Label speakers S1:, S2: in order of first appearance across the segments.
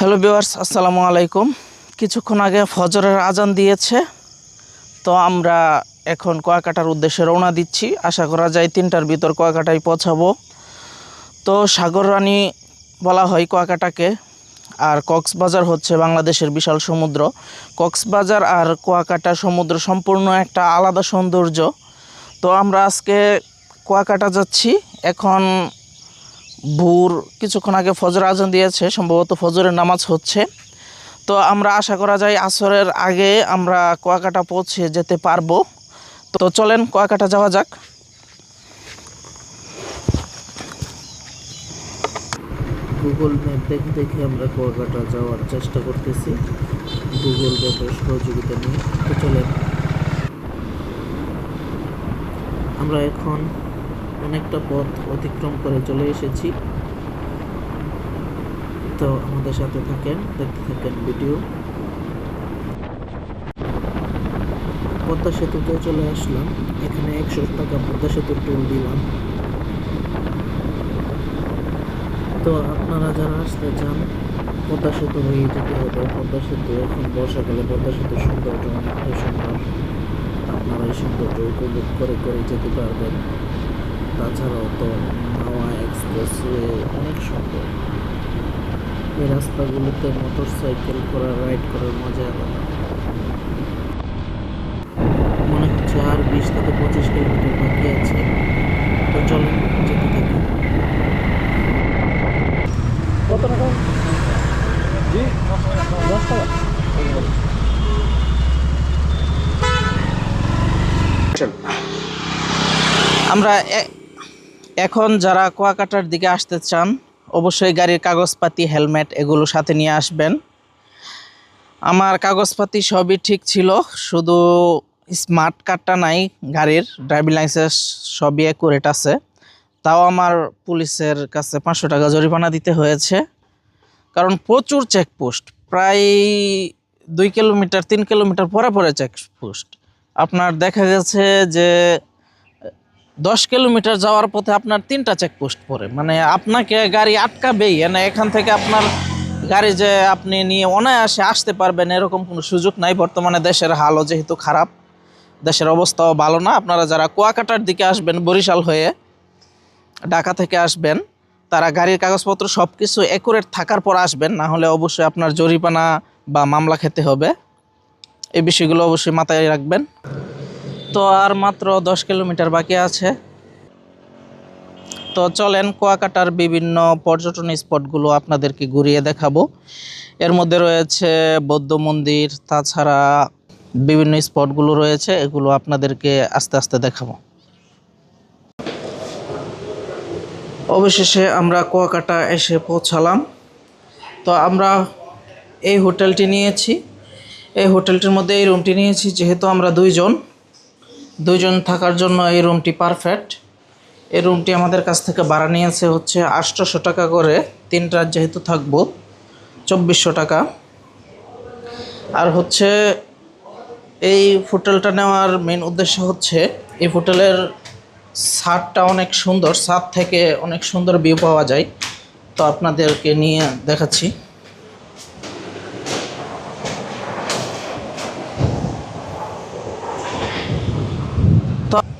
S1: Hello viewers, আসসালামু আলাইকুম। কিছুক্ষণ আগে ফজরের আজান দিয়েছে, তো আমরা এখন কুয়াকাটার উদ্দেশ্যে রওনা দিচ্ছি। আশা করা যায় তিনটার ভিতর কুয়াকাটায় পৌঁছাবো। তো সাগর রানী বলা হয় কুয়াকাটাকে আর কক্সবাজার হচ্ছে বাংলাদেশের বিশাল সমুদ্র। কক্সবাজার আর কুয়াকাটা সমুদ্র সম্পূর্ণ একটা আলাদা সৌন্দর্য। তো আমরা আজকে কুয়াকাটা যাচ্ছি? এখন ভোর, কিছুক্ষণ আগে ফজর আজান দিয়েছে, সম্ভবত ফজরের নামাজ হচ্ছে। তো আমরা আশা করা যায় আসরের আগে আমরা কুয়াকাটা পৌঁছে যেতে পারব। তো চলেন কুয়াকাটা যাওয়া যাক। গুগল ম্যাপ দেখে দেখে আমরা কুয়াকাটা যাওয়ার চেষ্টা করতেছি। গুগল ম্যাপের সহযোগিতা নিয়ে। তো চলেন। আমরা এখন অনেকটা পথ অতিক্রম করে চলে এসেছি। তো আমাদের সাথে থাকেন, দেখতে থাকেন ভিডিও। পদ্মা সেতুতে চলে আসলাম। এখানে একশো টাকা পদ্মা সেতুর টোল দিলাম। তো আপনারা যারা আসতে চান, পদ্মা সেতু হয়ে যেতে হবে। পদ্মা সেতু এখন বর্ষাকালে পদ্মা সেতুর সৌন্দর্য অনেকটাই সুন্দর। আপনারা এই সৌন্দর্য উপভোগ করে করে যেতে পারবেন। তাছাড়াও তো হাওয়া এক্সপ্রেসওয়ে অনেক সুন্দর। এই রাস্তাগুলোতে মোটর সাইকেল করা রাইড করার মজা আলাদা। মনে হচ্ছে আর বিশ থেকে পঁচিশ কিলোমিটার বাকি আছে। তো চলেন যেতে থাকি। কত টাকা? জি, দশ টাকা। আমরা এখন যারা কুয়াকাটার দিকে আসতে চান, অবশ্যই গাড়ির কাগজপাতি, হেলমেট এগুলো সাথে নিয়ে আসবেন। আমার কাগজপাতি সবই ঠিক ছিল, শুধু স্মার্ট কার্ডটা নাই, গাড়ির ড্রাইভিং লাইসেন্স সবই অ্যাকুরেট আছে। তাও আমার পুলিশের কাছে পাঁচশো টাকা জরিমানা দিতে হয়েছে। কারণ প্রচুর চেকপোস্ট প্রায় দুই কিলোমিটার, তিন কিলোমিটার পরে পরে চেকপোস্ট আপনার দেখা গেছে যে দশ কিলোমিটার যাওয়ার পথে আপনার তিনটা চেকপোস্ট পড়ে। মানে আপনাকে গাড়ি আটকাবেই না এখান থেকে আপনার গাড়ি যে আপনি নিয়ে অনায়াসে আসতে পারবেন এরকম কোনো সুযোগ নাই। বর্তমানে দেশের হালও যেহেতু খারাপ, দেশের অবস্থাও ভালো না। আপনারা যারা কুয়াকাটার দিকে আসবেন, বরিশাল হয়ে ঢাকা থেকে আসবেন, তারা গাড়ির কাগজপত্র সব কিছু অ্যাকুরেট থাকার পর আসবেন। না হলে অবশ্যই আপনার জরিমানা বা মামলা খেতে হবে। এই বিষয়গুলো অবশ্যই মাথায় রাখবেন। তো আর মাত্র দশ কিলোমিটার বাকি আছে। তো চলেন কুয়াকাটার বিভিন্ন পর্যটন স্পটগুলো আপনাদেরকে ঘুরিয়ে দেখাবো। এর মধ্যে রয়েছে বৌদ্ধ মন্দির, তাছাড়া বিভিন্ন স্পটগুলো রয়েছে, এগুলো আপনাদেরকে আস্তে আস্তে দেখাবো। অবশেষে আমরা কুয়াকাটা এসে পৌঁছালাম। তো আমরা এই হোটেলটি নিয়েছি। এই হোটেলটির মধ্যে এই রুমটি নিয়েছি, যেহেতু আমরা দুইজন। দুইজন থাকার জন্য এই রুমটি পারফেক্ট এই রুমটি আমাদের কাছ থেকে ভাড়া নিয়েছে হচ্ছে আটশোশো টাকা করে। তিন রাত যেহেতু থাকব, চব্বিশশো টাকা। আর হচ্ছে এই হোটেলটা নেওয়ার মেন উদ্দেশ্য হচ্ছে, এই হোটেলের ছাদটা অনেক সুন্দর, ছাদ থেকে অনেক সুন্দর ভিউ পাওয়া যায়। তো আপনাদেরকে নিয়ে দেখাচ্ছি।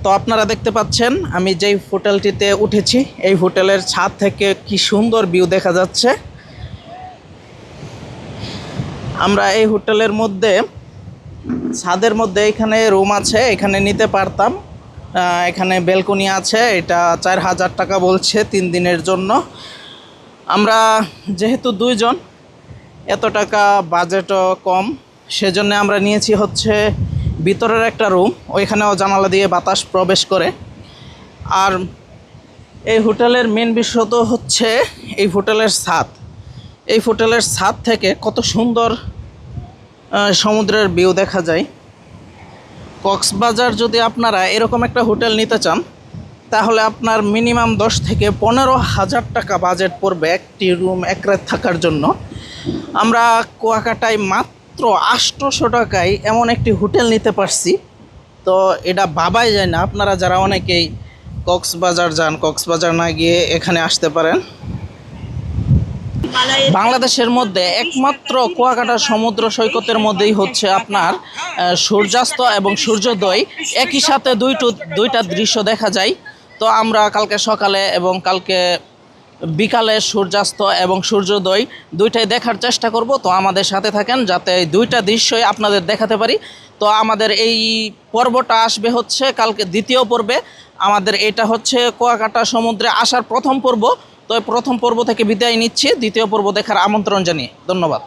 S1: তো আপনারা দেখতে পাচ্ছেন, আমি যেই হোটেলটিতে উঠেছি, এই হোটেলের ছাদ থেকে কি সুন্দর ভিউ দেখা যাচ্ছে। আমরা এই হোটেলের মধ্যে, ছাদের মধ্যে এখানে রুম আছে, এখানে নিতে পারতাম। এখানে বেলকনি আছে, এটা চার হাজার টাকা বলছে তিন দিনের জন্য। আমরা যেহেতু দুইজন, এত টাকা বাজেটও কম, সেজন্য আমরা নিয়েছি হচ্ছে ভিতরের একটা রুম, ওইখানেও জানালা দিয়ে বাতাস প্রবেশ করে। আর এই হোটেলের মেন বিষয় তো হচ্ছে এই হোটেলের ছাদ। এই হোটেলের ছাদ থেকে কত সুন্দর সমুদ্রের ভিউ দেখা যায়। কক্সবাজার যদি আপনারা এরকম একটা হোটেল নিতে চান, তাহলে আপনার মিনিমাম দশ থেকে পনেরো হাজার টাকা বাজেট পড়বে একটি রুম এক থাকার জন্য। আমরা কুয়াকাটায় মাত্র আটশোশো টাকায় এমন একটি হোটেল নিতে পারছি। তো এটা ভাবাই যায় না। আপনারা যারা অনেকেই কক্সবাজার যান, কক্সবাজার না গিয়ে এখানে আসতে পারেন। বাংলাদেশের মধ্যে একমাত্র কুয়াকাটা সমুদ্র সৈকতের মধ্যেই হচ্ছে আপনার সূর্যাস্ত এবং সূর্যোদয়। একই সাথে দুইটো, দুইটা দৃশ্য দেখা যায়। তো আমরা কালকে সকালে এবং কালকে বিকালে সূর্যাস্ত এবং সূর্যোদয় দুইটাই দেখার চেষ্টা করব। তো আমাদের সাথে থাকেন যাতে এই দুইটা দৃশ্যই আপনাদের দেখাতে পারি। তো আমাদের এই পর্বটা আসবে হচ্ছে কালকে দ্বিতীয় পর্বে। আমাদের এটা হচ্ছে কুয়াকাটা সমুদ্রে আসার প্রথম পর্ব। তো প্রথম পর্ব থেকে বিদায় নিচ্ছি। দ্বিতীয় পর্ব দেখার আমন্ত্রণ জানিয়ে। ধন্যবাদ।